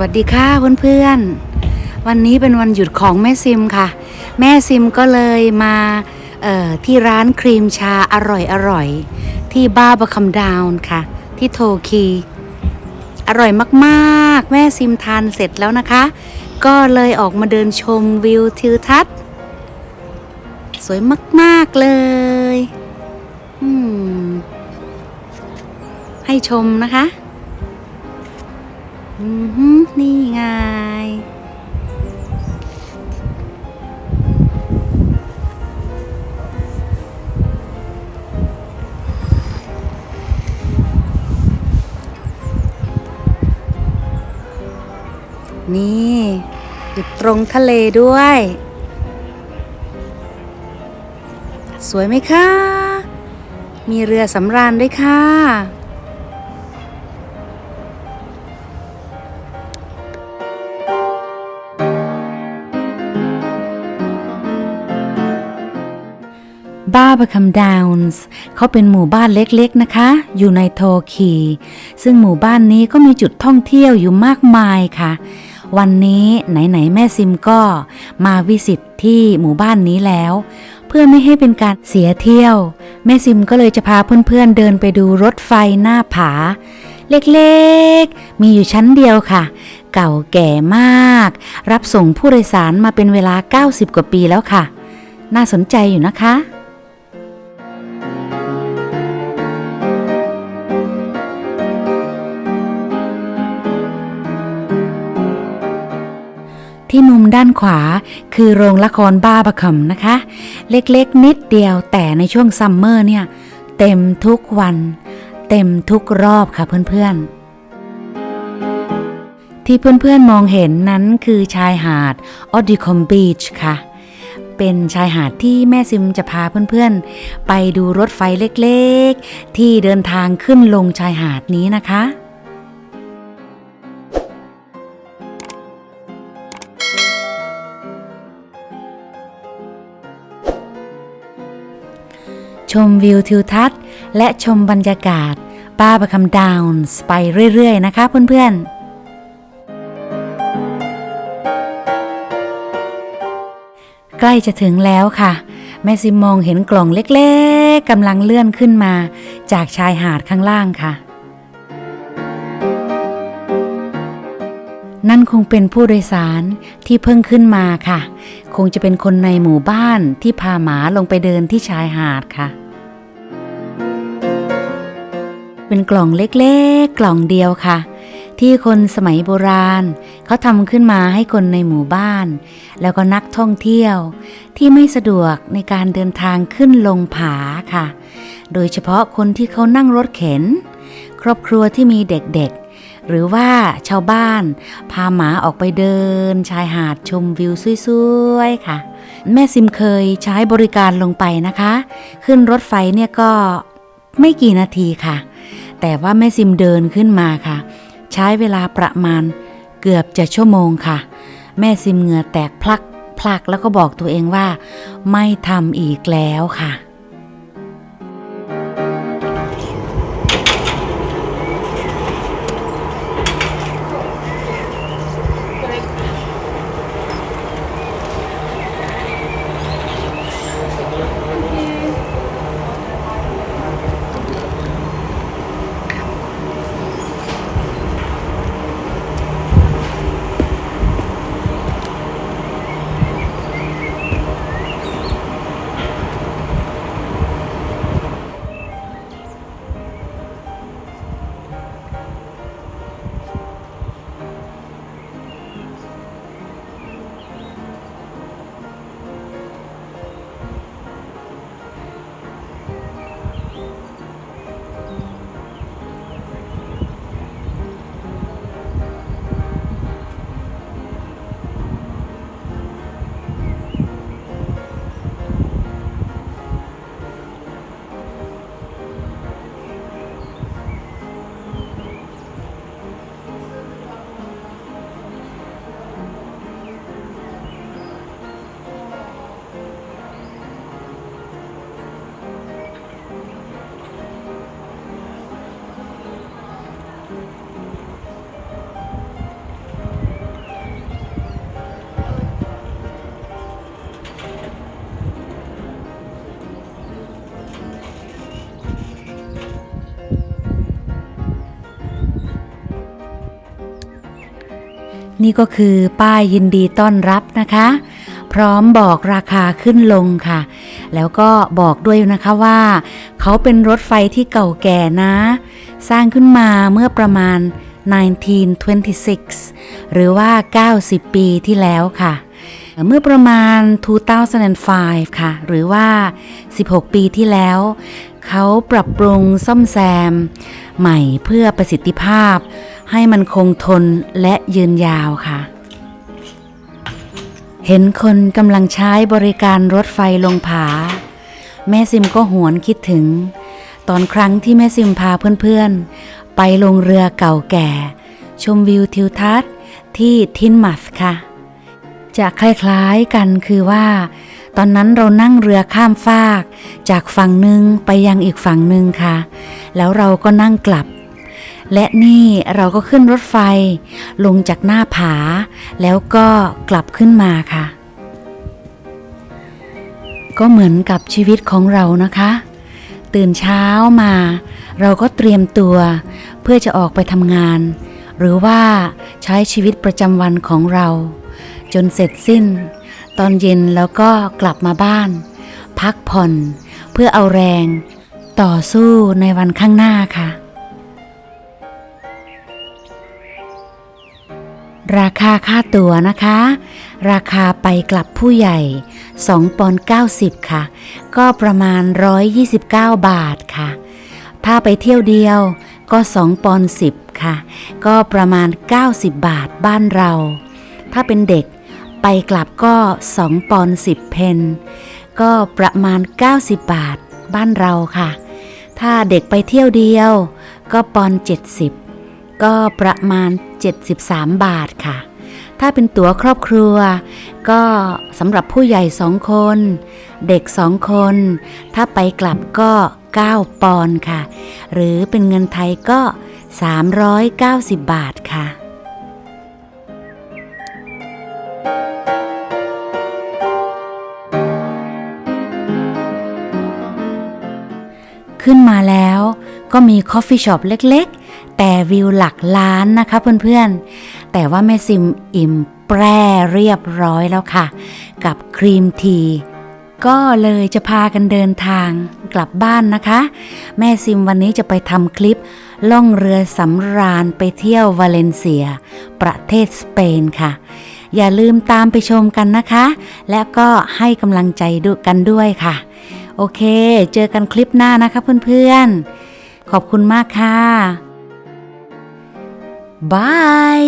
วัสดีค่ะเพื่อนๆ วันนี้เป็นวันหยุดของแม่ซิมค่ะ แม่ซิมก็เลยมาที่ร้านครีมชาอร่อยๆที่บ้าบะคำดาวน์ค่ะ ที่โทคี อร่อยมากๆ แม่ซิมทานเสร็จแล้วนะคะ ก็เลยออกมาเดินชมวิวทิวทัศน์ สวยมากๆเลยให้ชมนะคะ อือหือนี่ไง นี่อยู่ตรงทะเลด้วย สวยไหมคะ มีเรือสำราญด้วยค่ะ บ้าบคัมดาวน์เขาเป็นหมู่บ้านเล็กๆนะคะ อยู่ในโทคี ซึ่งหมู่บ้านนี้ก็มีจุดท่องเที่ยวอยู่มากมายค่ะ วันนี้ไหนๆแม่ซิมก็มาวิสิตที่หมู่บ้านนี้แล้ว เพื่อไม่ให้เป็นการเสียเที่ยว แม่ซิมก็เลยจะพาเพื่อนๆเดินไปดูรถไฟหน้าผา เล็กๆ มีอยู่ชั้นเดียวค่ะ เก่าแก่มาก รับส่งผู้โดยสารมาเป็นเวลา 90 กว่าปีแล้วค่ะ น่าสนใจอยู่นะคะ ที่มุมด้านขวา คือโรงละครบ้าบะคำนะคะ เล็กๆนิดเดียวแต่ในช่วงซัมเมอร์เนี่ย เต็มทุกวัน เต็มทุกรอบค่ะเพื่อนๆที่เพื่อนๆมองเห็นนั้นคือชายหาดออดิคอมบีชค่ะ เป็นชายหาดที่แม่ซิมจะพาเพื่อนๆ ไปดูรถไฟเล็กๆ ที่เดินทางขึ้นลงชายหาดนี้นะคะ ชมวิวทิวทัศน์ และชมบรรยากาศ ป้าประคำดาวน์ไปเรื่อย ๆ นะคะเพื่อน ๆใกล้จะถึงแล้วค่ะ แม่ซิมมองเห็นกล่องเล็กๆกำลังเลื่อนขึ้นมา จากชายหาดข้างล่างค่ะ นั่นคงเป็นผู้โดยสารที่เพิ่งขึ้นมาค่ะ คงจะเป็นคนในหมู่บ้านที่พาหมาลงไปเดินที่ชายหาดค่ะ เป็นกล่องเล็กๆ กล่องเดียวค่ะ ที่คนสมัยโบราณเขาทำขึ้นมาให้คนในหมู่บ้าน แล้วก็นักท่องเที่ยว ที่ไม่สะดวกในการเดินทางขึ้นลงผาค่ะ โดยเฉพาะคนที่เขานั่งรถเข็น ครอบครัวที่มีเด็กๆ หรือว่าชาวบ้าน พาหมาออกไปเดิน ชายหาดชมวิวสวยๆค่ะ แม่ซิมเคยใช้บริการลงไปนะคะ ขึ้นรถไฟเนี่ยก็ไม่กี่นาทีค่ะ แต่ว่าแม่ซิมเดินขึ้นมาค่ะ ใช้เวลาประมาณเกือบจะชั่วโมงค่ะ แม่ซิมเหงื่อแตกพลักพลักแล้วก็บอกตัวเองว่า ไม่ทำอีกแล้วค่ะ นี่ก็คือป้ายยินดีต้อนรับนะคะ พร้อมบอกราคาขึ้นลงค่ะ แล้วก็บอกด้วยนะคะว่า เขาเป็นรถไฟที่เก่าแก่นะ สร้างขึ้นมาเมื่อประมาณ 1926 หรือว่า 90 ปีที่แล้วค่ะ เมื่อประมาณ 2005 ค่ะ หรือว่า 16 ปีที่แล้ว เขาปรับปรุงซ่อมแซม ใหม่เพื่อประสิทธิภาพ ให้มันคงทนและยืนยาวค่ะ เห็นคนกำลังใช้บริการรถไฟลงผา แม่ซิมก็หวนคิดถึง ตอนครั้งที่แม่ซิมพาเพื่อนๆ ไปลงเรือเก่าแก่ ชมวิวทิวทัศน์ที่ทินมัสค่ะ จะคล้ายๆกันคือว่า ตอนนั้นเรานั่งเรือข้ามฟาก จากฝั่งหนึ่งไปยังอีกฝั่งหนึ่งค่ะ แล้วเราก็นั่งกลับ และนี่เราก็ขึ้นรถไฟ ลงจากหน้าผา แล้วก็กลับขึ้นมาค่ะ ก็เหมือนกับชีวิตของเรานะคะ ตื่นเช้ามา เราก็เตรียมตัวเพื่อจะออกไปทำงาน หรือว่าใช้ชีวิตประจำวันของเรา จนเสร็จสิ้น ตอนเย็นแล้วก็กลับมาบ้าน พักผ่อนเพื่อเอาแรง ต่อสู้ในวันข้างหน้าค่ะ ราคาค่าตั๋วนะคะ ราคาไปกลับผู้ใหญ่ 2ปอน90 ค่ะ ก็ประมาณ 129 บาทค่ะ ถ้าไปเที่ยวเดียวก็ 2ปอน10 ค่ะ ก็ประมาณ 90 บาทบ้านเรา ถ้าเป็นเด็ก ไปกลับก็2ปอนด์10เพนก็ประมาณ 90 บาทบ้านเราค่ะ ถ้าเด็กไปเที่ยวเดียว ก็ปอนด์70 ก็ประมาณ 73 บาทค่ะ ถ้าเป็นตั๋วครอบครัว ก็สำหรับผู้ใหญ่สองคน เด็กสองคน ถ้าไปกลับก็ 9 ปอนค่ะ หรือเป็นเงินไทยก็ 390 บาทค่ะ ขึ้นมาแล้ว ก็มีคอฟฟี่ช็อปเล็กๆ แต่วิวหลักล้านนะคะเพื่อนๆ แต่ว่าแม่ซิมอิ่มแปรเรียบร้อยแล้วค่ะ กับครีมทีก็เลยจะพากันเดินทางกลับบ้านนะคะ แม่ซิมวันนี้จะไปทำคลิป ล่องเรือสำราญไปเที่ยววาเลนเซีย ประเทศสเปนค่ะ อย่าลืมตามไปชมกันนะคะ และก็ให้กำลังใจดูกันด้วยค่ะ โอเค เจอกันคลิปหน้านะคะเพื่อนๆ ขอบคุณมากค่ะบาย